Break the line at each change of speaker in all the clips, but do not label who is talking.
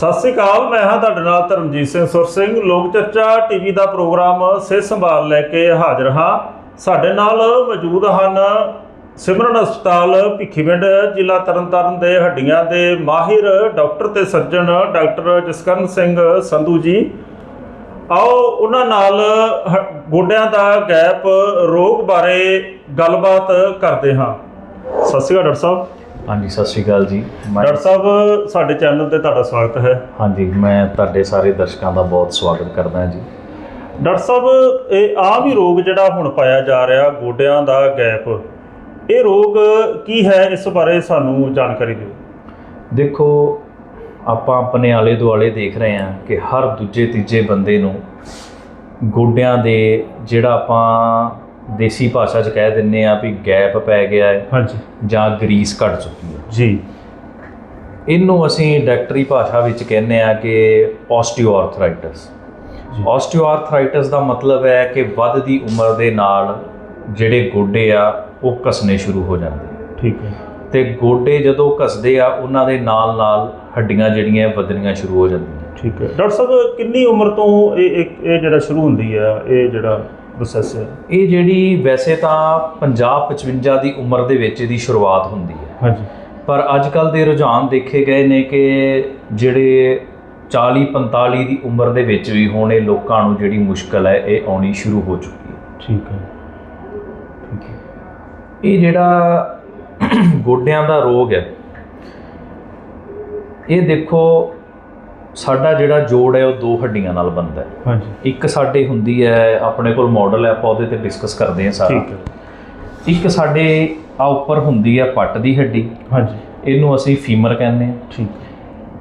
ਸਤਿ ਸ੍ਰੀ ਅਕਾਲ, ਮੈਂ ਹਾਂ ਤੁਹਾਡੇ ਨਾਲ ਧਰਮਜੀਤ ਸਿੰਘ ਸੁਰ ਸਿੰਘ। ਲੋਕ ਚਰਚਾ ਟੀਵੀ ਦਾ ਪ੍ਰੋਗਰਾਮ ਸਿਹਤ ਸੰਭਾਲ ਲੈ ਕੇ ਹਾਜ਼ਰ ਹਾਂ। ਸਾਡੇ ਨਾਲ ਮੌਜੂਦ ਹਨ ਸਿਮਰਨ ਹਸਪਤਾਲ ਭਿੱਖੀਵਿੰਡ ਜ਼ਿਲ੍ਹਾ ਤਰਨਤਾਰਨ ਦੇ ਹੱਡੀਆਂ ਦੇ ਮਾਹਿਰ ਡਾਕਟਰ ਤੇ ਸਰਜਨ ਡਾਕਟਰ ਜਸਕਰਨ ਸਿੰਘ ਸੰਧੂ ਜੀ। ਆਓ, ਉਹਨਾਂ ਨਾਲ ਹ- ਗੋਡਿਆਂ ਦਾ ਗੈਪ, ਰੋਗ ਬਾਰੇ ਗੱਲਬਾਤ ਕਰਦੇ ਹਾਂ। ਸਤਿ ਸ਼੍ਰੀ ਅਕਾਲ ਡਾਕਟਰ ਸਾਹਿਬ।
ਹਾਂਜੀ ਸਤਿ ਸ਼੍ਰੀ ਅਕਾਲ ਜੀ। ਮੈਂ
ਡਾਕਟਰ ਸਾਹਿਬ ਸਾਡੇ ਚੈਨਲ ਤੇ ਤੁਹਾਡਾ ਸਵਾਗਤ ਹੈ।
ਹਾਂਜੀ ਮੈਂ ਤੁਹਾਡੇ ਸਾਰੇ ਦਰਸ਼ਕਾਂ ਦਾ ਬਹੁਤ ਸਵਾਗਤ ਕਰਦਾ ਹਾਂ ਜੀ।
ਡਾਕਟਰ ਸਾਹਿਬ ਇਹ ਆਮ ਹੀ ਰੋਗ ਜਿਹੜਾ ਹੁਣ ਪਾਇਆ ਜਾ ਰਿਹਾ ਗੋਡਿਆਂ ਦਾ ਗੈਪ ਇਹ ਰੋਗ ਕੀ ਹੈ? ਇਸ ਬਾਰੇ ਸਾਨੂੰ ਜਾਣਕਾਰੀ ਦਿਓ।
ਦੇਖੋ ਆਪਾਂ ਆਪਣੇ ਆਲੇ ਦੁਆਲੇ ਦੇਖ ਰਹੇ ਹਾਂ ਕਿ ਹਰ ਦੂਜੇ ਤੀਜੇ ਬੰਦੇ ਨੂੰ ਗੋਡਿਆਂ ਦੇ ਜਿਹੜਾ ਆਪਾਂ ਦੇਸੀ ਭਾਸ਼ਾ 'ਚ ਕਹਿ ਦਿੰਨੇ ਆ ਵੀ ਗੈਪ ਪੈ ਗਿਆ ਹੈ
ਹਾਂਜੀ।
ਜਾਂ ਗਰੀਸ ਘਟ ਚੁੱਕੀ ਹੈ।
ਜੀ।
ਇਹਨੂੰ ਅਸੀਂ ਡਾਕਟਰੀ ਭਾਸ਼ਾ ਵਿੱਚ ਕਹਿੰਦੇ ਆ ਕਿ ਆਸਟੀਓਆਰਥਰਾਈਟਿਸ। ਆਸਟੀਓਆਰਥਰਾਈਟਿਸ ਦਾ ਮਤਲਬ ਹੈ ਕਿ ਵੱਧਦੀ ਉਮਰ ਦੇ ਨਾਲ ਜਿਹੜੇ ਗੋਡੇ ਆ ਉਹ ਘਸਨੇ ਸ਼ੁਰੂ ਹੋ ਜਾਂਦੇ ਆ।
ਠੀਕ ਹੈ।
ਤੇ ਗੋਡੇ ਜਦੋਂ ਘਸਦੇ ਆ ਉਹਨਾਂ ਦੇ ਨਾਲ ਨਾਲ ਹੱਡੀਆਂ ਜਿਹੜੀਆਂ ਵਧਣੀਆਂ ਸ਼ੁਰੂ ਹੋ ਜਾਂਦੀਆਂ।
ਠੀਕ ਹੈ। ਡਾਕਟਰ ਸਾਹਿਬ ਕਿੰਨੀ ਉਮਰ ਤੋਂ ਇਹ ਇਹ ਇਹ ਜਿਹੜਾ ਸ਼ੁਰੂ ਹੁੰਦੀ ਹੈ ਇਹ ਜਿਹੜਾ ਪ੍ਰੋਸੈਸ ਹੈ।
ਇਹ ਜਿਹੜੀ ਵੈਸੇ ਤਾਂ 50 55 ਦੀ ਉਮਰ ਦੇ ਵਿੱਚ ਇਹਦੀ ਸ਼ੁਰੂਆਤ ਹੁੰਦੀ ਹੈ।
ਹਾਂਜੀ।
ਪਰ ਅੱਜ ਕੱਲ ਦੇ ਰੁਝਾਨ ਦੇਖੇ ਗਏ ਨੇ ਕਿ ਜਿਹੜੇ 40 45 ਦੀ ਉਮਰ ਦੇ ਵਿੱਚ ਵੀ ਹੁਣ ਇਹ ਲੋਕਾਂ ਨੂੰ ਜਿਹੜੀ ਮੁਸ਼ਕਲ ਹੈ ਇਹ ਆਉਣੀ ਸ਼ੁਰੂ ਹੋ ਚੁੱਕੀ ਹੈ।
ਠੀਕ ਹੈ।
ਇਹ ਜਿਹੜਾ ਗੋਡਿਆਂ ਦਾ ਰੋਗ ਹੈ ਇਹ ਦੇਖੋ ਸਾਡਾ ਜਿਹੜਾ ਜੋੜ ਹੈ ਉਹ ਦੋ ਹੱਡੀਆਂ ਨਾਲ ਬਣਦਾ ਹੈ।
ਹਾਂਜੀ।
ਇੱਕ ਸਾਡੇ ਹੁੰਦੀ ਹੈ ਆਪਣੇ ਕੋਲ ਮਾਡਲ ਹੈ ਆਪਾਂ ਉਹਦੇ ਤੇ ਡਿਸਕਸ ਕਰਦੇ ਹਾਂ ਸਾਰਾ।
ਠੀਕ ਹੈ।
ਇੱਕ ਸਾਡੇ ਆ ਉੱਪਰ ਹੁੰਦੀ ਹੈ ਪੱਟ ਦੀ ਹੱਡੀ।
ਹਾਂਜੀ।
ਇਹਨੂੰ ਅਸੀਂ ਫੀਮਰ ਕਹਿੰਦੇ ਹਾਂ।
ਠੀਕ।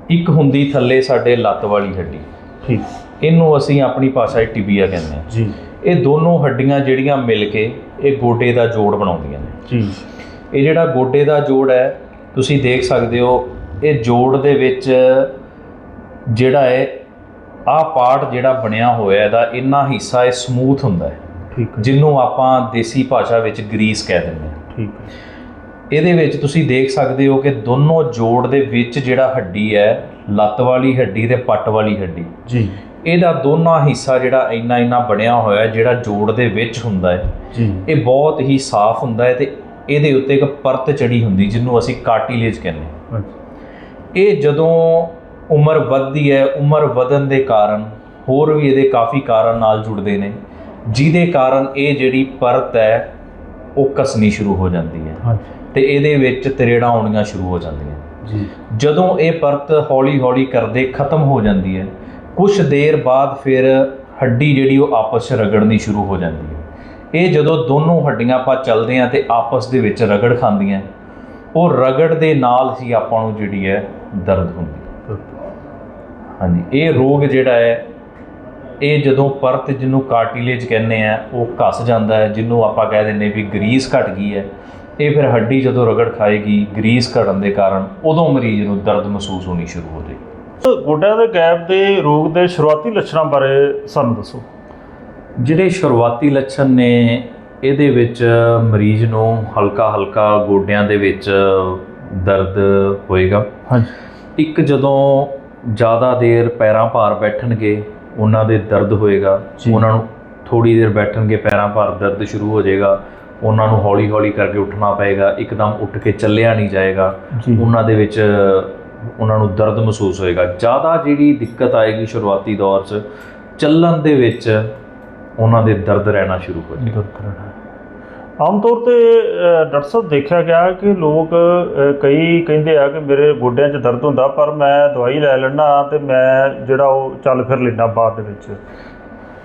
ਇੱਕ ਹੁੰਦੀ ਥੱਲੇ ਸਾਡੇ ਲੱਤ ਵਾਲੀ ਹੱਡੀ।
ਠੀਕ।
ਇਹਨੂੰ ਅਸੀਂ ਆਪਣੀ ਭਾਸ਼ਾ 'ਚ ਟਿਬੀਆ ਕਹਿੰਦੇ ਹਾਂ।
ਜੀ।
ਇਹ ਦੋਨੋਂ ਹੱਡੀਆਂ ਜਿਹੜੀਆਂ ਮਿਲ ਕੇ ਇਹ ਗੋਡੇ ਦਾ ਜੋੜ ਬਣਾਉਂਦੀਆਂ ਨੇ।
ਜੀ।
ਇਹ ਜਿਹੜਾ ਗੋਡੇ ਦਾ ਜੋੜ ਹੈ ਤੁਸੀਂ ਦੇਖ ਸਕਦੇ ਹੋ ਇਹ ਜੋੜ ਦੇ ਵਿੱਚ ਜਿਹੜਾ ਹੈ ਆਹ ਪਾਰਟ ਜਿਹੜਾ ਬਣਿਆ ਹੋਇਆ ਇਹਦਾ ਇੰਨਾ ਹਿੱਸਾ ਇਹ ਸਮੂਥ ਹੁੰਦਾ ਹੈ।
ਠੀਕ ਹੈ।
ਜਿਹਨੂੰ ਆਪਾਂ ਦੇਸੀ ਭਾਸ਼ਾ ਵਿੱਚ ਗਰੀਸ ਕਹਿ ਦਿੰਦੇ ਹਾਂ।
ਠੀਕ ਹੈ।
ਇਹਦੇ ਵਿੱਚ ਤੁਸੀਂ ਦੇਖ ਸਕਦੇ ਹੋ ਕਿ ਦੋਨੋਂ ਜੋੜ ਦੇ ਵਿੱਚ ਜਿਹੜਾ ਹੱਡੀ ਹੈ ਲੱਤ ਵਾਲੀ ਹੱਡੀ ਤੇ ਪੱਟ ਵਾਲੀ ਹੱਡੀ।
ਜੀ।
ਇਹਦਾ ਦੋਨਾਂ ਹਿੱਸਾ ਜਿਹੜਾ ਇੰਨਾ ਇੰਨਾ ਬਣਿਆ ਹੋਇਆ ਹੈ ਜਿਹੜਾ ਜੋੜ ਦੇ ਵਿੱਚ ਹੁੰਦਾ ਹੈ।
ਜੀ।
ਇਹ ਬਹੁਤ ਹੀ ਸਾਫ਼ ਹੁੰਦਾ ਹੈ ਤੇ ਇਹਦੇ ਉੱਤੇ ਇੱਕ ਪਰਤ ਚੜੀ ਹੁੰਦੀ ਜਿਹਨੂੰ ਅਸੀਂ ਕਾਰਟਿਲੇਜ ਕਹਿੰਦੇ ਹਾਂ। ਇਹ ਜਦੋਂ ਉਮਰ ਵੱਧਦੀ ਹੈ ਉਮਰ ਵਧਣ ਦੇ ਕਾਰਨ ਹੋਰ ਵੀ ਇਹਦੇ ਕਾਫੀ ਕਾਰਨ ਨਾਲ ਜੁੜਦੇ ਨੇ। ਜਿਹਦੇ ਕਾਰਨ ਇਹ ਜਿਹੜੀ ਪਰਤ ਹੈ ਉਹ ਕਸਣੀ ਸ਼ੁਰੂ ਹੋ ਜਾਂਦੀ ਹੈ।
ਹਾਂਜੀ।
ਤੇ ਇਹਦੇ ਵਿੱਚ ਤਰੇੜਾਂ ਆਉਣੀਆਂ ਸ਼ੁਰੂ ਹੋ ਜਾਂਦੀਆਂ।
ਜੀ।
ਜਦੋਂ ਇਹ ਪਰਤ ਹੌਲੀ-ਹੌਲੀ ਕਰਦੇ ਖਤਮ ਹੋ ਜਾਂਦੀ ਹੈ ਕੁਝ ਦੇਰ ਬਾਅਦ ਫਿਰ ਹੱਡੀ ਜਿਹੜੀ ਉਹ ਆਪਸ 'ਚ ਰਗੜਨੀ ਸ਼ੁਰੂ ਹੋ ਜਾਂਦੀ ਹੈ। ਇਹ ਜਦੋਂ ਦੋਨੋਂ ਹੱਡੀਆਂ ਆਪਾਂ ਚੱਲਦੇ ਆ ਤੇ ਆਪਸ ਦੇ ਵਿੱਚ ਰਗੜ ਖਾਂਦੀਆਂ ਉਹ ਰਗੜ ਦੇ ਨਾਲ ਹੀ ਆਪਾਂ ਨੂੰ ਜਿਹੜੀ ਹੈ ਦਰਦ ਹੁੰਦੀ ਹੈ। ਹਾਂਜੀ ਇਹ ਰੋਗ ਜਿਹੜਾ ਹੈ ਇਹ ਜਦੋਂ ਪਰਤ ਜਿਹਨੂੰ ਕਾਰਟਿਲੇਜ ਕਹਿੰਦੇ ਆ ਉਹ ਘਸ ਜਾਂਦਾ ਹੈ ਜਿਹਨੂੰ ਆਪਾਂ ਕਹਿ ਦਿੰਦੇ ਵੀ ਗਰੀਸ ਘਟ ਗਈ ਹੈ ਇਹ ਫਿਰ ਹੱਡੀ ਜਦੋਂ ਰਗੜ ਖਾਏਗੀ ਗਰੀਸ ਘਟਣ ਦੇ ਕਾਰਨ ਉਦੋਂ ਮਰੀਜ਼ ਨੂੰ ਦਰਦ ਮਹਿਸੂਸ ਹੋਣੀ ਸ਼ੁਰੂ ਹੋ ਜਾਏਗੀ।
ਗੋਡਿਆਂ ਦੇ ਗੈਪ ਦੇ ਰੋਗ ਦੇ ਸ਼ੁਰੂਆਤੀ ਲੱਛਣਾਂ ਬਾਰੇ ਸਾਨੂੰ ਦੱਸੋ।
ਜਿਹੜੇ ਸ਼ੁਰੂਆਤੀ ਲੱਛਣ ਨੇ ਇਹਦੇ ਵਿੱਚ ਮਰੀਜ਼ ਨੂੰ ਹਲਕਾ ਹਲਕਾ ਗੋਡਿਆਂ ਦੇ ਵਿੱਚ ਦਰਦ ਹੋਏਗਾ।
ਹਾਂਜੀ।
ਇੱਕ ਜਦੋਂ ਜ਼ਿਆਦਾ ਦੇਰ ਪੈਰਾਂ ਭਾਰ ਬੈਠਣਗੇ ਉਹਨਾਂ ਦੇ ਦਰਦ ਹੋਏਗਾ। ਉਹਨਾਂ ਨੂੰ ਥੋੜੀ ਦੇਰ ਬੈਠਣਗੇ ਪੈਰਾਂ ਭਾਰ ਦਰਦ ਸ਼ੁਰੂ ਹੋ ਜਾਏਗਾ। ਉਹਨਾਂ ਨੂੰ ਹੌਲੀ ਹੌਲੀ ਕਰਕੇ ਉੱਠਣਾ ਪਏਗਾ ਇੱਕਦਮ ਉੱਠ ਕੇ ਚੱਲਿਆ ਨਹੀਂ ਜਾਏਗਾ। ਉਹਨਾਂ ਦੇ ਵਿੱਚ ਉਹਨਾਂ ਨੂੰ ਦਰਦ ਮਹਿਸੂਸ ਹੋਏਗਾ। ਜ਼ਿਆਦਾ ਜਿਹੜੀ ਦਿੱਕਤ ਆਏਗੀ ਸ਼ੁਰੂਆਤੀ ਦੌਰ 'ਚ ਚੱਲਣ ਦੇ ਵਿੱਚ ਉਹਨਾਂ ਦੇ ਦਰਦ ਰਹਿਣਾ ਸ਼ੁਰੂ ਹੋ ਜਾਏਗਾ।
ਆਮ ਤੌਰ ਤੇ ਡਾਕਟਰ ਸਾਹਿਬ ਦੇਖਿਆ ਗਿਆ ਕਿ ਲੋਕ ਕਈ ਕਹਿੰਦੇ ਆ ਕਿ ਮੇਰੇ ਗੋਡਿਆਂ 'ਚ ਦਰਦ ਹੁੰਦਾ ਪਰ ਮੈਂ ਦਵਾਈ ਲੈ ਲੈਣਾ ਤੇ ਮੈਂ ਜਿਹੜਾ ਉਹ ਚੱਲ ਫਿਰ ਲੈਣਾ ਬਾਅਦ ਦੇ ਵਿੱਚ।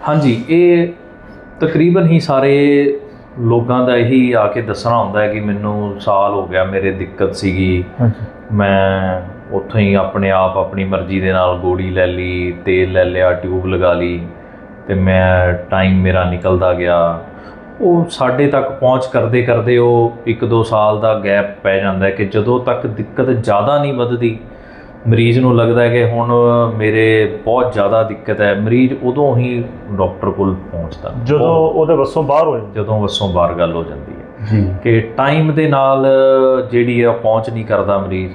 ਹਾਂਜੀ ਇਹ ਤਕਰੀਬਨ ਹੀ ਸਾਰੇ ਲੋਕਾਂ ਦਾ ਇਹੀ ਆ ਕੇ ਦੱਸਣਾ ਹੁੰਦਾ ਹੈ ਕਿ ਮੈਨੂੰ ਸਾਲ ਹੋ ਗਿਆ ਮੇਰੇ ਦਿੱਕਤ ਸੀਗੀ। ਮੈਂ ਉੱਥੋਂ ਹੀ ਆਪਣੇ ਆਪ ਆਪਣੀ ਮਰਜ਼ੀ ਦੇ ਨਾਲ ਗੋਲੀ ਲੈ ਲਈ ਤੇਲ ਲੈ ਲਿਆ ਟਿਊਬ ਲਗਾ ਲਈ ਤੇ ਮੈਂ ਟਾਈਮ ਮੇਰਾ ਨਿਕਲਦਾ ਗਿਆ। ਉਹ ਸਾਡੇ ਤੱਕ ਪਹੁੰਚ ਕਰਦੇ ਕਰਦੇ ਉਹ 1-2 ਸਾਲ ਦਾ ਗੈਪ ਪੈ ਜਾਂਦਾ ਹੈ ਕਿ ਜਦੋਂ ਤੱਕ ਦਿੱਕਤ ਜ਼ਿਆਦਾ ਨਹੀਂ ਵੱਧਦੀ ਮਰੀਜ਼ ਨੂੰ ਲੱਗਦਾ ਹੈ ਕਿ ਹੁਣ ਮੇਰੇ ਬਹੁਤ ਜ਼ਿਆਦਾ ਦਿੱਕਤ ਹੈ ਮਰੀਜ਼ ਉਦੋਂ ਹੀ ਡਾਕਟਰ ਕੋਲ ਪਹੁੰਚਦਾ।
ਜਦੋਂ ਉਹਦੇ ਵੱਸੋਂ ਬਾਹਰ ਹੋ ਜਾਂਦਾ।
ਜਦੋਂ ਵੱਸੋਂ ਬਾਹਰ ਗੱਲ ਹੋ ਜਾਂਦੀ ਹੈ।
ਜੀ।
ਕਿ ਟਾਈਮ ਦੇ ਨਾਲ ਜਿਹੜੀ ਹੈ ਉਹ ਪਹੁੰਚ ਨਹੀਂ ਕਰਦਾ ਮਰੀਜ਼।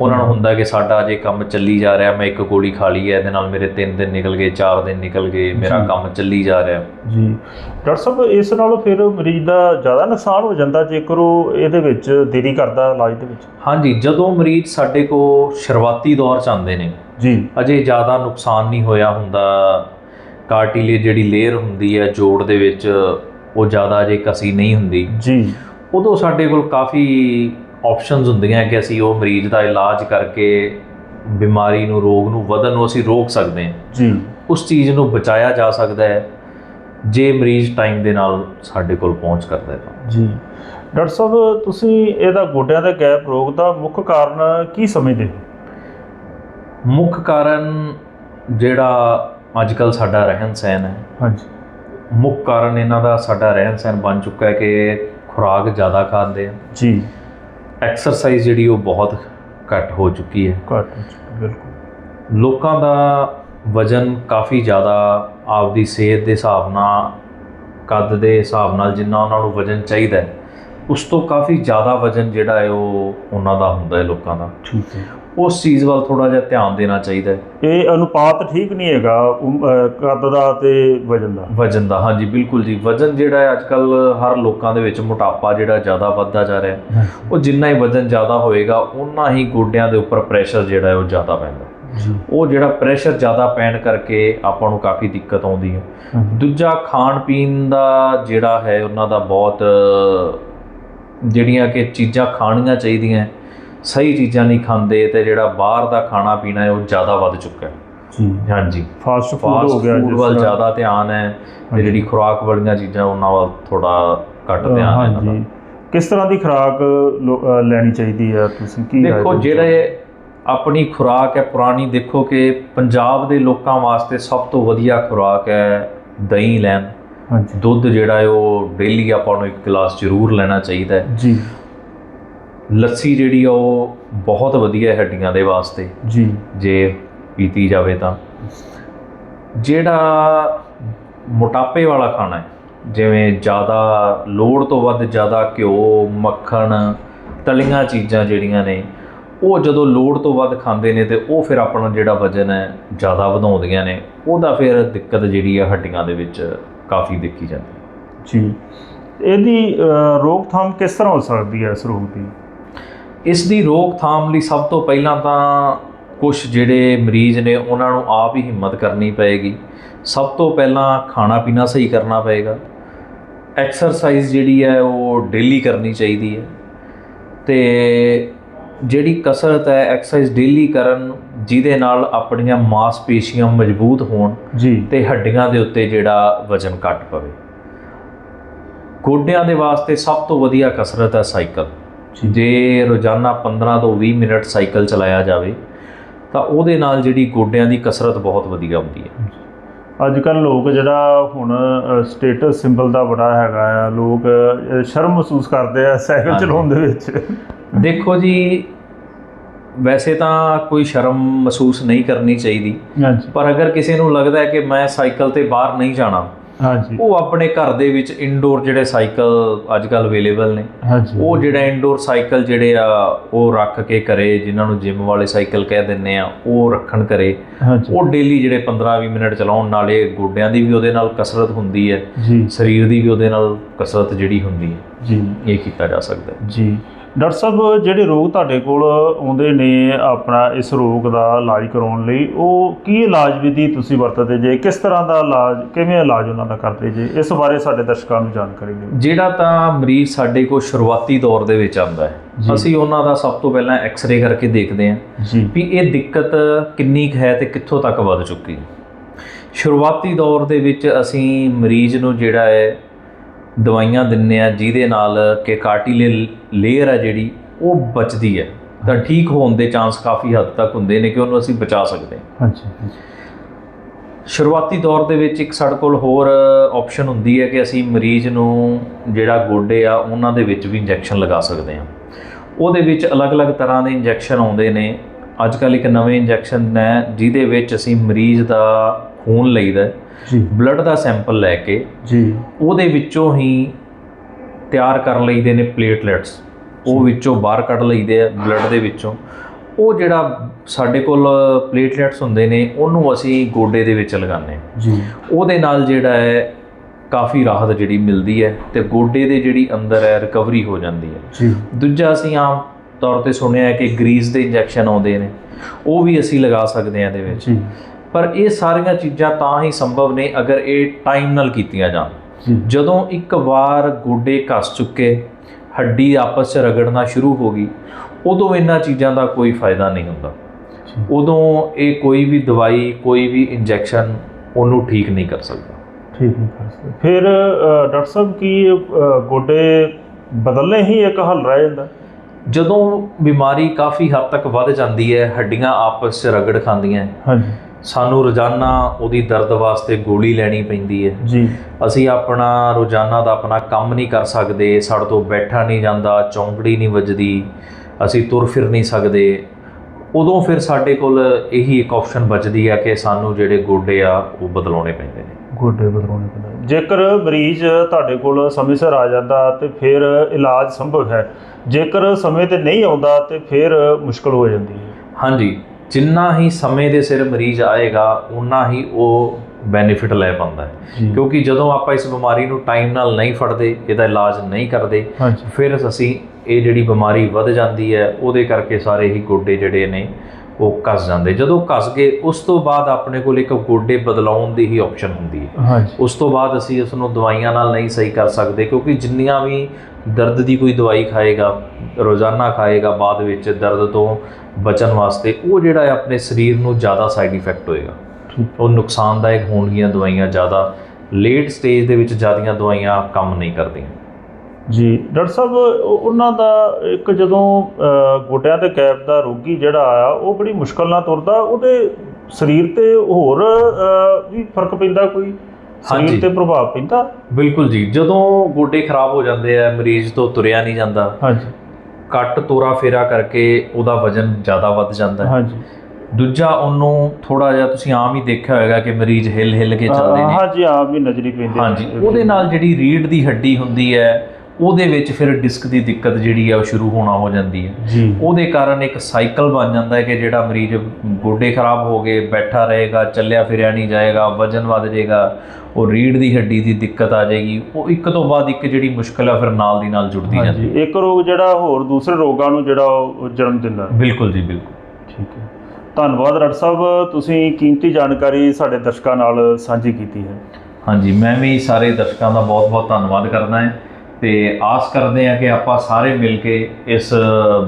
ਉਹਨਾਂ ਨੂੰ ਹੁੰਦਾ ਕਿ ਸਾਡਾ ਅਜੇ ਕੰਮ ਚੱਲੀ ਜਾ ਰਿਹਾ ਮੈਂ ਇੱਕ ਗੋਲੀ ਖਾ ਲਈ ਹੈ ਇਹਦੇ ਨਾਲ ਮੇਰੇ 3 ਦਿਨ ਨਿਕਲ ਗਏ 4 ਦਿਨ ਨਿਕਲ ਗਏ ਮੇਰਾ। ਕੰਮ ਚੱਲੀ ਜਾ ਰਿਹਾ।
ਜੀ। ਡਾਕਟਰ ਸਾਹਿਬ ਇਸ ਨਾਲੋਂ ਫਿਰ ਮਰੀਜ਼ ਦਾ ਜ਼ਿਆਦਾ ਨੁਕਸਾਨ ਹੋ ਜਾਂਦਾ ਜੇਕਰ ਉਹ ਇਹਦੇ ਵਿੱਚ ਦੇਰੀ ਕਰਦਾ ਇਲਾਜ ਦੇ ਵਿੱਚ?
ਹਾਂਜੀ ਜਦੋਂ ਮਰੀਜ਼ ਸਾਡੇ ਕੋ ਸ਼ੁਰੂਆਤੀ ਦੌਰ ਚ ਆਉਂਦੇ ਨੇ
ਜੀ।
ਅਜੇ ਜ਼ਿਆਦਾ ਨੁਕਸਾਨ ਨਹੀਂ ਹੋਇਆ ਹੁੰਦਾ। ਕਾਰਟਿਲੇਜ ਜਿਹੜੀ ਲੇਅਰ ਹੁੰਦੀ ਹੈ ਜੋੜ ਦੇ ਵਿੱਚ ਉਹ ਜ਼ਿਆਦਾ ਅਜੇ ਕਸੀ ਨਹੀਂ ਹੁੰਦੀ।
ਜੀ।
ਉਦੋਂ ਸਾਡੇ ਕੋਲ ਕਾਫੀ ਆਪਸ਼ਨਸ ਹੁੰਦੀਆਂ ਕਿ ਅਸੀਂ ਉਹ ਮਰੀਜ਼ ਦਾ ਇਲਾਜ ਕਰਕੇ ਬਿਮਾਰੀ ਨੂੰ ਰੋਗ ਨੂੰ ਵਧਣ ਨੂੰ ਅਸੀਂ ਰੋਕ ਸਕਦੇ ਹਾਂ।
ਜੀ।
ਉਸ ਚੀਜ਼ ਨੂੰ ਬਚਾਇਆ ਜਾ ਸਕਦਾ ਹੈ ਜੇ ਮਰੀਜ਼ ਟਾਈਮ ਦੇ ਨਾਲ ਸਾਡੇ ਕੋਲ ਪਹੁੰਚ ਕਰਦਾ ਹੈ ਤਾਂ।
ਜੀ। ਡਾਕਟਰ ਸਾਹਿਬ ਤੁਸੀਂ ਇਹਦਾ ਗੋਡਿਆਂ ਦੇ ਗੈਪ ਰੋਗ ਦਾ ਮੁੱਖ ਕਾਰਨ ਕੀ ਸਮਝਦੇ ਹੋ?
ਮੁੱਖ ਕਾਰਨ ਜਿਹੜਾ ਅੱਜ ਕੱਲ ਸਾਡਾ ਰਹਿਣ ਸਹਿਣ ਹੈ।
ਹਾਂਜੀ।
ਮੁੱਖ ਕਾਰਨ ਇਹਨਾਂ ਦਾ ਸਾਡਾ ਰਹਿਣ ਸਹਿਣ ਬਣ ਚੁੱਕਾ ਹੈ ਕਿ ਖੁਰਾਕ ਜ਼ਿਆਦਾ ਖਾਂਦੇ ਆ।
ਜੀ।
ਐਕਸਰਸਾਈਜ਼ ਜਿਹੜੀ ਉਹ ਬਹੁਤ ਘੱਟ ਹੋ ਚੁੱਕੀ ਹੈ।
ਘੱਟ ਹੋ ਚੁੱਕੀ, ਬਿਲਕੁਲ।
ਲੋਕਾਂ ਦਾ ਵਜ਼ਨ ਕਾਫੀ ਜ਼ਿਆਦਾ ਆਪਦੀ ਸਿਹਤ ਦੇ ਹਿਸਾਬ ਨਾਲ ਕੱਦ ਦੇ ਹਿਸਾਬ ਨਾਲ ਜਿੰਨਾ ਉਹਨਾਂ ਨੂੰ ਵਜ਼ਨ ਚਾਹੀਦਾ ਹੈ ਉਸ ਤੋਂ ਕਾਫੀ ਜ਼ਿਆਦਾ ਵਜ਼ਨ ਜਿਹੜਾ ਹੈ ਉਹ ਉਹਨਾਂ ਦਾ ਹੁੰਦਾ ਹੈ ਲੋਕਾਂ ਦਾ।
ਠੀਕ ਹੈ।
ਉਸ ਚੀਜ਼ ਵੱਲ ਥੋੜਾ ਜਿਹਾ ਧਿਆਨ ਦੇਣਾ ਚਾਹੀਦਾ ਹੈ।
ਇਹ ਅਨੁਪਾਤ ਠੀਕ ਨਹੀਂ ਹੈਗਾ ਉਮ- ਅਹ ਕੱਦ ਦਾ ਤੇ ਵਜਨ ਦਾ।
ਵਜ਼ਨ ਦਾ ਹਾਂਜੀ ਬਿਲਕੁਲ ਜੀ। ਵਜ਼ਨ ਜਿਹੜਾ ਹੈ ਅੱਜ ਕੱਲ ਹਰ ਲੋਕਾਂ ਦੇ ਵਿੱਚ ਮੋਟਾਪਾ ਜਿਹੜਾ ਜ਼ਿਆਦਾ ਵੱਧਦਾ ਜਾ ਰਿਹਾ ਹੈ। ਉਹ ਜਿੰਨਾ ਹੀ ਵਜ਼ਨ ਜ਼ਿਆਦਾ ਹੋਏਗਾ ਉਨਾ ਹੀ ਗੋਡਿਆਂ ਦੇ ਉੱਪਰ ਪ੍ਰੈਸ਼ਰ ਜਿਹੜਾ ਹੈ ਉਹ ਜ਼ਿਆਦਾ ਪੈਂਦਾ।
ਜੀ।
ਉਹ ਜਿਹੜਾ ਪ੍ਰੈਸ਼ਰ ਜ਼ਿਆਦਾ ਪੈਣ ਕਰਕੇ ਆਪਾਂ ਨੂੰ ਕਾਫੀ ਦਿੱਕਤ ਆਉਂਦੀ ਹੈ। ਦੂਜਾ ਖਾਣ ਪੀਣ ਦਾ ਜਿਹੜਾ ਹੈ ਉਹਨਾਂ ਦਾ ਬਹੁਤ ਜਿਹੜੀਆਂ ਕਿ ਚੀਜ਼ਾਂ ਖਾਣੀਆਂ ਚਾਹੀਦੀਆਂ ਸਹੀ ਚੀਜ਼ਾਂ ਨਹੀਂ ਖਾਂਦੇ ਤੇ ਜਿਹੜਾ ਬਾਹਰ ਦਾ ਖਾਣਾ ਪੀਣਾ ਹੈ ਉਹ ਜ਼ਿਆਦਾ ਵੱਧ ਚੁੱਕਾ ਹੈ।
ਜੀ।
ਹਾਂਜੀ।
ਫਾਸਟ ਫੂਡ ਹੋ ਗਿਆ ਜਿਸ
ਵੱਲ ਜ਼ਿਆਦਾ ਧਿਆਨ ਹੈ ਤੇ। ਜਿਹੜੀ ਖੁਰਾਕ ਵਾਲੀਆਂ ਚੀਜ਼ਾਂ ਉਹਨਾਂ ਵੱਲ ਥੋੜਾ ਘੱਟ ਧਿਆਨ ਹੈ ਇਹਨਾਂ ਦਾ।
ਕਿਸ ਤਰ੍ਹਾਂ ਦੀ ਖੁਰਾਕ ਲੈਣੀ ਚਾਹੀਦੀ ਹੈ ਤੁਸੀਂ? ਕੀ
ਦੇਖੋ? ਜਿਹੜੇ ਆਪਣੀ ਖੁਰਾਕ ਹੈ ਪੁਰਾਣੀ ਦੇਖੋ ਕਿ ਪੰਜਾਬ ਦੇ ਲੋਕਾਂ ਵਾਸਤੇ ਸਭ ਤੋਂ ਵਧੀਆ ਖੁਰਾਕ ਹੈ ਦਹੀਂ ਲੈਣ।
ਹਾਂਜੀ।
ਦੁੱਧ ਜਿਹੜਾ ਹੈ ਉਹ ਡੇਲੀ ਆਪਾਂ ਨੂੰ ਇੱਕ ਗਲਾਸ ਜ਼ਰੂਰ ਲੈਣਾ ਚਾਹੀਦਾ ਹੈ।
ਜੀ।
ਲੱਸੀ ਜਿਹੜੀ ਆ ਉਹ ਬਹੁਤ ਵਧੀਆ ਹੈ ਹੱਡੀਆਂ ਦੇ ਵਾਸਤੇ।
ਜੀ।
ਜੇ ਪੀਤੀ ਜਾਵੇ ਤਾਂ। ਜਿਹੜਾ ਮੋਟਾਪੇ ਵਾਲਾ ਖਾਣਾ ਹੈ ਜਿਵੇਂ ਜ਼ਿਆਦਾ ਲੋੜ ਤੋਂ ਵੱਧ ਜ਼ਿਆਦਾ ਘਿਓ ਮੱਖਣ ਤਲੀਆਂ ਚੀਜ਼ਾਂ ਜਿਹੜੀਆਂ ਨੇ ਉਹ ਜਦੋਂ ਲੋੜ ਤੋਂ ਵੱਧ ਖਾਂਦੇ ਨੇ ਤੇ ਉਹ ਫਿਰ ਆਪਣਾ ਜਿਹੜਾ ਵਜ਼ਨ ਹੈ ਜ਼ਿਆਦਾ ਵਧਾਉਂਦੀਆਂ ਨੇ ਉਹਦਾ ਫਿਰ ਦਿੱਕਤ ਜਿਹੜੀ ਆ ਹੱਡੀਆਂ ਦੇ ਵਿੱਚ ਕਾਫੀ ਦੇਖੀ ਜਾਂਦੀ ਹੈ।
ਜੀ। ਇਹਦੀ ਰੋਕਥਾਮ ਕਿਸ ਤਰ੍ਹਾਂ ਹੋ ਸਕਦੀ ਹੈ ਇਸ ਰੋਗ ਦੀ?
ਇਸ ਦੀ ਰੋਕਥਾਮ ਲਈ ਸਭ ਤੋਂ ਪਹਿਲਾਂ ਤਾਂ ਕੁਝ ਜਿਹੜੇ ਮਰੀਜ਼ ਨੇ ਉਹਨਾਂ ਨੂੰ ਆਪ ਹੀ ਹਿੰਮਤ ਕਰਨੀ ਪਏਗੀ। ਸਭ ਤੋਂ ਪਹਿਲਾਂ ਖਾਣਾ ਪੀਣਾ ਸਹੀ ਕਰਨਾ ਪਏਗਾ। ਐਕਸਰਸਾਈਜ਼ ਜਿਹੜੀ ਹੈ ਉਹ ਡੇਲੀ ਕਰਨੀ ਚਾਹੀਦੀ ਹੈ। ਤੇ ਜਿਹੜੀ ਕਸਰਤ ਹੈ ਐਕਸਰਸਾਈਜ਼ ਡੇਲੀ ਕਰਨ ਜਿਹਦੇ ਨਾਲ ਆਪਣੀਆਂ ਮਾਸਪੇਸ਼ੀਆਂ ਮਜ਼ਬੂਤ ਹੋਣ
ਜੀ।
ਤੇ ਹੱਡੀਆਂ ਦੇ ਉੱਤੇ ਜਿਹੜਾ ਵਜ਼ਨ ਘੱਟ ਪਵੇ। ਗੋਡਿਆਂ ਦੇ ਵਾਸਤੇ ਸਭ ਤੋਂ ਵਧੀਆ ਕਸਰਤ ਹੈ ਸਾਈਕਲ।
ਜੀ।
ਰੋਜ਼ਾਨਾ 15 ਤੋਂ 20 ਮਿੰਟ ਸਾਈਕਲ ਚਲਾਇਆ ਜਾਵੇ ਤਾਂ ਉਹਦੇ ਨਾਲ ਜਿਹੜੀ ਗੋਡਿਆਂ ਦੀ ਕਸਰਤ ਬਹੁਤ ਵਧੀਆ ਹੁੰਦੀ ਹੈ।
ਅੱਜ ਕੱਲ ਲੋਕ ਜਿਹੜਾ ਹੁਣ ਸਟੇਟਸ ਸਿੰਬਲ ਦਾ ਬੜਾ ਹੈਗਾ ਆ ਲੋਕ ਸ਼ਰਮ ਮਹਿਸੂਸ ਕਰਦੇ ਆ ਸਾਈਕਲ। ਚਲਾਉਣ ਦੇ ਵਿੱਚ।
ਦੇਖੋ ਜੀ ਵੈਸੇ ਤਾਂ ਕੋਈ ਸ਼ਰਮ ਮਹਿਸੂਸ ਨਹੀਂ ਕਰਨੀ ਚਾਹੀਦੀ। ਪਰ ਅਗਰ ਕਿਸੇ ਨੂੰ ਲੱਗਦਾ ਹੈ ਕਿ ਮੈਂ ਸਾਈਕਲ ਤੇ ਬਾਹਰ ਨਹੀਂ ਜਾਣਾ
ਹਾਂਜੀ।
ਉਹ ਆਪਣੇ ਘਰ ਦੇ ਵਿੱਚ ਇਨਡੋਰ ਜਿਹੜੇ ਸਾਈਕਲ ਅੱਜ ਕੱਲ ਅਵੇਲੇਬਲ ਨੇ
ਹਾਂਜੀ।
ਉਹ ਜਿਹੜਾ ਇਨਡੋਰ ਸਾਈਕਲ ਜਿਹੜੇ ਆ ਉਹ ਰੱਖ ਕੇ ਕਰੇ ਜਿਨ੍ਹਾਂ ਨੂੰ ਜਿਮ ਵਾਲੇ ਸਾਈਕਲ ਕਹਿ ਦਿੰਨੇ ਆ ਉਹ ਰੱਖਣ ਕਰੇ। ਉਹ ਡੇਲੀ ਜਿਹੜੇ 15-20 ਮਿੰਟ ਚਲਾਉਣ ਨਾਲੇ ਗੋਡਿਆਂ ਦੀ ਵੀ ਉਹਦੇ ਨਾਲ ਕਸਰਤ ਹੁੰਦੀ ਹੈ
ਜੀ।
ਸਰੀਰ ਦੀ ਵੀ ਉਹਦੇ ਨਾਲ ਕਸਰਤ ਜਿਹੜੀ ਹੁੰਦੀ ਹੈ
ਜੀ।
ਇਹ ਕੀਤਾ ਜਾ ਸਕਦਾ
ਜੀ। ਡਾਕਟਰ ਸਾਹਿਬ ਜਿਹੜੇ ਰੋਗ ਤੁਹਾਡੇ ਕੋਲ ਆਉਂਦੇ ਨੇ ਆਪਣਾ ਇਸ ਰੋਗ ਦਾ ਇਲਾਜ ਕਰਾਉਣ ਲਈ ਉਹ ਕੀ ਇਲਾਜ ਵਿਧੀ ਤੁਸੀਂ ਵਰਤਦੇ ਜੇ? ਕਿਸ ਤਰ੍ਹਾਂ ਦਾ ਇਲਾਜ ਕਿਵੇਂ ਇਲਾਜ ਉਹਨਾਂ ਦਾ ਕਰਦੇ ਜੇ? ਇਸ ਬਾਰੇ ਸਾਡੇ ਦਰਸ਼ਕਾਂ ਨੂੰ ਜਾਣਕਾਰੀ ਦਿਓ।
ਜਿਹੜਾ ਤਾਂ ਮਰੀਜ਼ ਸਾਡੇ ਕੋਲ ਸ਼ੁਰੂਆਤੀ ਦੌਰ ਦੇ ਵਿੱਚ ਆਉਂਦਾ ਹੈ। ਅਸੀਂ ਉਹਨਾਂ ਦਾ ਸਭ ਤੋਂ ਪਹਿਲਾਂ ਐਕਸ-ਰੇ ਕਰਕੇ ਦੇਖਦੇ ਹਾਂ ਵੀ ਇਹ ਦਿੱਕਤ ਕਿੰਨੀ ਕੁ ਹੈ ਤੇ ਕਿੱਥੋਂ ਤੱਕ ਵੱਧ ਚੁੱਕੀ ਹੈ। ਸ਼ੁਰੂਆਤੀ ਦੌਰ ਦੇ ਵਿੱਚ ਅਸੀਂ ਮਰੀਜ਼ ਨੂੰ ਜਿਹੜਾ ਹੈ ਦਵਾਈਆਂ ਦਿੰਨੇ ਆ ਜਿਹਦੇ ਨਾਲ ਕਿ ਕਾਰਟਿਲੇ ਲੇਅਰ ਹੈ ਜਿਹੜੀ ਉਹ ਬਚਦੀ ਹੈ। ਤਾਂ ਠੀਕ ਹੋਣ ਦੇ ਚਾਂਸ ਕਾਫੀ ਹੱਦ ਤੱਕ ਹੁੰਦੇ ਨੇ ਕਿ ਉਹਨੂੰ ਅਸੀਂ ਬਚਾ ਸਕਦੇ ਹਾਂ।
ਹਾਂਜੀ
ਸ਼ੁਰੂਆਤੀ ਦੌਰ ਦੇ ਵਿੱਚ ਇੱਕ ਸਾਡੇ ਕੋਲ ਹੋਰ ਆਪਸ਼ਨ ਹੁੰਦੀ ਹੈ ਕਿ ਅਸੀਂ ਮਰੀਜ਼ ਨੂੰ ਜਿਹੜਾ ਗੋਡੇ ਆ ਉਹਨਾਂ ਦੇ ਵਿੱਚ ਵੀ ਇੰਜੈਕਸ਼ਨ ਲਗਾ ਸਕਦੇ ਹਾਂ। ਉਹਦੇ ਵਿੱਚ ਅਲੱਗ-ਅਲੱਗ ਤਰ੍ਹਾਂ ਦੇ ਇੰਜੈਕਸ਼ਨ ਆਉਂਦੇ ਨੇ। ਅੱਜ ਕੱਲ੍ਹ ਇੱਕ ਨਵੇਂ ਇੰਜੈਕਸ਼ਨ ਹੈ ਜਿਹਦੇ ਵਿੱਚ ਅਸੀਂ ਮਰੀਜ਼ ਦਾ ਖੂਨ ਲਈਦਾ
ਜੀ।
ਬਲੱਡ ਦਾ ਸੈਂਪਲ ਲੈ ਕੇ
ਜੀ।
ਉਹਦੇ ਵਿੱਚੋਂ ਹੀ ਤਿਆਰ ਕਰ ਲਈਦੇ ਨੇ ਪਲੇਟਲੈਟਸ। ਉਹ ਵਿੱਚੋਂ ਬਾਹਰ ਕੱਢ ਲਈਦੇ ਆ ਬਲੱਡ ਦੇ ਵਿੱਚੋਂ। ਉਹ ਜਿਹੜਾ ਸਾਡੇ ਕੋਲ ਪਲੇਟਲੈਟਸ ਹੁੰਦੇ ਨੇ ਉਹਨੂੰ ਅਸੀਂ ਗੋਡੇ ਦੇ ਵਿੱਚ ਲਗਾਉਂਦੇ
ਜੀ।
ਉਹਦੇ ਨਾਲ ਜਿਹੜਾ ਹੈ ਕਾਫੀ ਰਾਹਤ ਜਿਹੜੀ ਮਿਲਦੀ ਹੈ ਤੇ ਗੋਡੇ ਦੇ ਜਿਹੜੀ ਅੰਦਰ ਹੈ ਰਿਕਵਰੀ ਹੋ ਜਾਂਦੀ ਹੈ।
ਜੀ।
ਦੂਜਾ ਅਸੀਂ ਆਮ ਤੌਰ ਤੇ ਸੁਣਿਆ ਹੈ ਕਿ ਗਰੀਸ ਦੇ ਇੰਜੈਕਸ਼ਨ ਆਉਂਦੇ ਨੇ। ਉਹ ਵੀ ਅਸੀਂ ਲਗਾ ਸਕਦੇ ਹਾਂ ਇਹਦੇ ਵਿੱਚ।
ਜੀ।
ਪਰ ਇਹ ਸਾਰੀਆਂ ਚੀਜ਼ਾਂ ਤਾਂ ਹੀ ਸੰਭਵ ਨੇ ਅਗਰ ਇਹ ਟਾਈਮ ਨਾਲ ਕੀਤੀਆਂ ਜਾਣ। ਜਦੋਂ ਇੱਕ ਵਾਰ ਗੋਡੇ ਘਸ ਚੁੱਕੇ ਹੱਡੀ ਆਪਸ 'ਚ ਰਗੜਨਾ ਸ਼ੁਰੂ ਹੋ ਗਈ ਉਦੋਂ ਇਹਨਾਂ ਚੀਜ਼ਾਂ ਦਾ ਕੋਈ ਫਾਇਦਾ ਨਹੀਂ ਹੁੰਦਾ। ਉਦੋਂ ਇਹ ਕੋਈ ਵੀ ਦਵਾਈ ਕੋਈ ਵੀ ਇੰਜੈਕਸ਼ਨ ਉਹਨੂੰ ਠੀਕ ਨਹੀਂ ਕਰ ਸਕਦਾ।
ਠੀਕ ਹੈ ਖਾਲਸਾ। ਫਿਰ ਅ, ਡਾਕਟਰ ਸਾਹਿਬ ਕੀ ਗੋਡੇ ਬਦਲਨੇ ਹੀ ਇੱਕ ਹੱਲ ਰਹਿ ਜਾਂਦਾ?
ਜਦੋਂ ਬਿਮਾਰੀ ਕਾਫੀ ਹੱਦ ਤੱਕ ਵੱਧ ਜਾਂਦੀ ਹੈ ਹੱਡੀਆਂ ਆਪਸ 'ਚ ਰਗੜ ਖਾਂਦੀਆਂ
ਹਾਂਜੀ।
ਸਾਨੂੰ ਰੋਜ਼ਾਨਾ ਉਹਦੀ ਦਰਦ ਵਾਸਤੇ ਗੋਲੀ ਲੈਣੀ ਪੈਂਦੀ ਹੈ।
ਜੀ।
ਅਸੀਂ ਆਪਣਾ ਰੋਜ਼ਾਨਾ ਦਾ ਆਪਣਾ ਕੰਮ ਨਹੀਂ ਕਰ ਸਕਦੇ ਸਾਡੇ ਤੋਂ ਬੈਠਾ ਨਹੀਂ ਜਾਂਦਾ ਚੌਂਕੜੀ ਨਹੀਂ ਵੱਜਦੀ ਅਸੀਂ ਤੁਰ ਫਿਰ ਨਹੀਂ ਸਕਦੇ। ਉਦੋਂ ਫਿਰ ਸਾਡੇ ਕੋਲ ਇਹੀ ਇੱਕ ਆਪਸ਼ਨ ਬਚਦੀ ਆ ਕਿ ਸਾਨੂੰ ਜਿਹੜੇ ਗੋਡੇ ਆ ਉਹ ਬਦਲਾਉਣੇ ਪੈਂਦੇ ਨੇ।
ਗੋਡੇ ਬਦਲਾਉਣੇ ਪੈਂਦੇ ਜੇਕਰ ਮਰੀਜ਼ ਤੁਹਾਡੇ ਕੋਲ ਸਮੇਂ ਸਿਰ ਆ ਜਾਂਦਾ ਤੇ ਫਿਰ ਇਲਾਜ ਸੰਭਵ ਹੈ। ਜੇਕਰ ਸਮੇਂ ਤੇ ਨਹੀਂ ਆਉਂਦਾ ਤੇ ਫਿਰ ਮੁਸ਼ਕਲ ਹੋ ਜਾਂਦੀ ਹੈ।
ਹਾਂਜੀ। ਜਿੰਨਾ ਹੀ ਸਮੇਂ ਦੇ ਸਿਰ ਮਰੀਜ਼ ਆਏਗਾ ਉਨਾ ਹੀ ਉਹ ਬੈਨੀਫਿਟ ਲੈ ਪਾਉਂਦਾ ਹੈ। ਕਿਉਂਕਿ ਜਦੋਂ ਆਪਾਂ ਇਸ ਬਿਮਾਰੀ ਨੂੰ ਟਾਈਮ ਨਾਲ ਨਹੀਂ ਫੜਦੇ ਇਹਦਾ ਇਲਾਜ ਨਹੀਂ ਕਰਦੇ ਫਿਰ ਅਸੀਂ ਇਹ ਜਿਹੜੀ ਬਿਮਾਰੀ ਵੱਧ ਜਾਂਦੀ ਹੈ ਉਹਦੇ ਕਰਕੇ ਸਾਰੇ ਹੀ ਗੋਡੇ ਜਿਹੜੇ ਨੇ ਉਹ ਘਸ ਜਾਂਦੇ। ਜਦੋਂ ਘਸ ਗਏ ਉਸ ਤੋਂ ਬਾਅਦ ਆਪਣੇ ਕੋਲ ਇੱਕ ਗੋਡੇ ਬਦਲਾਉਣ ਦੀ ਹੀ ਆਪਸ਼ਨ ਹੁੰਦੀ ਹੈ। ਉਸ ਤੋਂ ਬਾਅਦ ਅਸੀਂ ਉਸ ਨੂੰ ਦਵਾਈਆਂ ਨਾਲ ਨਹੀਂ ਸਹੀ ਕਰ ਸਕਦੇ ਕਿਉਂਕਿ ਜਿੰਨੀਆਂ ਵੀ ਦਰਦ ਦੀ ਕੋਈ ਦਵਾਈ ਖਾਏਗਾ ਰੋਜ਼ਾਨਾ ਖਾਏਗਾ ਬਾਅਦ ਵਿੱਚ ਦਰਦ ਤੋਂ ਬਚਣ ਵਾਸਤੇ ਉਹ ਜਿਹੜਾ ਹੈ ਆਪਣੇ ਸਰੀਰ ਨੂੰ ਜ਼ਿਆਦਾ ਸਾਈਡ ਇਫੈਕਟ ਹੋਏਗਾ। ਉਹ ਨੁਕਸਾਨਦਾਇਕ ਹੋਣਗੀਆਂ ਦਵਾਈਆਂ ਜ਼ਿਆਦਾ। ਲੇਟ ਸਟੇਜ ਦੇ ਵਿੱਚ ਜ਼ਿਆਦੀਆਂ ਦਵਾਈਆਂ ਕੰਮ ਨਹੀਂ ਕਰਦੀਆਂ।
ਜੀ ਡਾਕਟਰ ਸਾਹਿਬ ਉਹ- ਉਹਨਾਂ ਦਾ ਇੱਕ ਜਦੋਂ ਗੋਡਿਆਂ ਤੇ ਕੈਪ ਦਾ ਰੋਗੀ ਜਿਹੜਾ ਆ ਉਹ ਬੜੀ ਮੁਸ਼ਕਲ ਨਾਲ ਤੁਰਦਾ ਉਹਦੇ ਸਰੀਰ ਤੇ ਹੋਰ ਵੀ ਫ਼ਰਕ ਪੈਂਦਾ ਕੋਈ। ਸਰੀਰ ਤੇ ਪ੍ਰਭਾਵ ਪੈਂਦਾ?
ਬਿਲਕੁਲ ਜੀ। ਜਦੋਂ ਗੋਡੇ ਖਰਾਬ ਹੋ ਜਾਂਦੇ ਆ ਮਰੀਜ਼ ਤੋਂ ਤੁਰਿਆ ਨਹੀਂ ਜਾਂਦਾ
ਹਾਂਜੀ।
ਘੱਟ ਤੋਰਾ ਫੇਰਾ ਕਰਕੇ ਉਹਦਾ ਵਜ਼ਨ ਜ਼ਿਆਦਾ ਵੱਧ ਜਾਂਦਾ। ਹੈ
ਹਾਂਜੀ।
ਦੂਜਾ ਉਹਨੂੰ ਥੋੜਾ ਜਿਹਾ ਤੁਸੀਂ ਆਮ ਹੀ ਦੇਖਿਆ ਹੋਵੇਗਾ ਕਿ ਮਰੀਜ਼ ਹਿਲ ਹਿਲ ਕੇ ਚੱਲਦੇ ਨੇ।
ਹਾਂਜੀ ਆਪ ਵੀ ਨਜ਼ਰੀ ਪੈਂਦੀ
ਹਾਂਜੀ। ਉਹਦੇ ਨਾਲ ਜਿਹੜੀ ਰੀੜ ਦੀ ਹੱਡੀ ਹੁੰਦੀ ਹੈ ਉਹਦੇ ਵਿੱਚ ਫਿਰ ਡਿਸਕ ਦੀ ਦਿੱਕਤ ਜਿਹੜੀ ਹੈ ਉਹ ਸ਼ੁਰੂ ਹੋਣਾ ਹੋ ਜਾਂਦੀ ਹੈ ਉਹਦੇ ਕਾਰਨ ਇੱਕ ਸਾਈਕਲ ਬਣ ਜਾਂਦਾ ਹੈ ਕਿ ਜਿਹੜਾ ਮਰੀਜ਼ ਗੋਡੇ ਖਰਾਬ ਹੋ ਗਏ ਬੈਠਾ ਰਹੇਗਾ ਚੱਲਿਆ ਫਿਰਿਆ ਨਹੀਂ ਜਾਏਗਾ ਵਜ਼ਨ ਵੱਧ ਜਾਏਗਾ ਉਹ ਰੀੜ ਦੀ ਹੱਡੀ ਦੀ ਦਿੱਕਤ ਆ ਜਾਏਗੀ ਉਹ ਇੱਕ ਤੋਂ ਬਾਅਦ ਇੱਕ ਜਿਹੜੀ ਮੁਸ਼ਕਲ ਹੈ ਫਿਰ ਨਾਲ ਦੀ ਨਾਲ ਜੁੜਦੀ ਜਾਂਦੀ
ਹਾਂਜੀ ਇੱਕ ਰੋਗ ਜਿਹੜਾ ਹੋਰ ਦੂਸਰੇ ਰੋਗਾਂ ਨੂੰ ਜਿਹੜਾ ਉਹ ਜਨਮ ਦਿੰਦਾ।
ਹੈ। ਬਿਲਕੁਲ ਜੀ ਬਿਲਕੁਲ।
ਠੀਕ ਹੈ। ਧੰਨਵਾਦ ਡਾਕਟਰ ਸਾਹਿਬ ਤੁਸੀਂ ਕੀਮਤੀ ਜਾਣਕਾਰੀ ਸਾਡੇ ਦਰਸ਼ਕਾਂ ਨਾਲ ਸਾਂਝੀ ਕੀਤੀ ਹੈ।
ਹਾਂਜੀ ਮੈਂ ਵੀ ਸਾਰੇ ਦਰਸ਼ਕਾਂ ਦਾ ਬਹੁਤ-ਬਹੁਤ ਧੰਨਵਾਦ ਕਰਦਾ ਹਾਂ। ਤੇ ਆਸ ਕਰਦੇ ਹਾਂ ਕਿ ਆਪਾਂ ਸਾਰੇ ਮਿਲ ਕੇ ਇਸ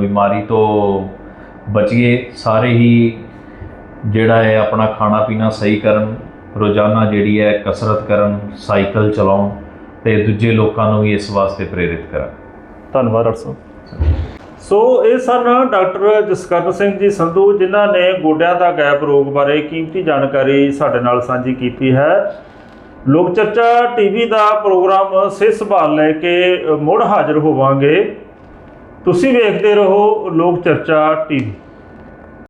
ਬਿਮਾਰੀ ਤੋਂ ਬਚੀਏ, ਸਾਰੇ ਹੀ ਜਿਹੜਾ ਹੈ ਆਪਣਾ ਖਾਣਾ ਪੀਣਾ ਸਹੀ ਕਰਨ, ਰੋਜ਼ਾਨਾ ਜਿਹੜੀ ਹੈ ਕਸਰਤ ਕਰਨ, ਸਾਈਕਲ ਚਲਾਉਣ ਤੇ ਦੂਜੇ ਲੋਕਾਂ ਨੂੰ ਵੀ ਇਸ ਵਾਸਤੇ ਪ੍ਰੇਰਿਤ ਕਰਨ।
ਧੰਨਵਾਦ ਡਾਕਟਰ ਸਾਹਿਬ। ਸੋ ਇਹ ਸਨ ਡਾਕਟਰ ਜਸਕਰਨ ਸਿੰਘ ਜੀ ਸੰਧੂ, ਜਿਨ੍ਹਾਂ ਨੇ ਗੋਡਿਆਂ ਦਾ ਗੈਪ ਰੋਗ ਬਾਰੇ ਕੀਮਤੀ ਜਾਣਕਾਰੀ ਸਾਡੇ ਨਾਲ ਸਾਂਝੀ ਕੀਤੀ ਹੈ। ਲੋਕ ਚਰਚਾ ਟੀਵੀ ਦਾ ਪ੍ਰੋਗਰਾਮ ਸਿਹਤ ਸੰਭਾਲ ਲੈ ਕੇ ਮੁੜ ਹਾਜ਼ਰ ਹੋਵਾਂਗੇ। ਤੁਸੀਂ ਵੇਖਦੇ ਰਹੋ ਲੋਕ ਚਰਚਾ ਟੀਵੀ।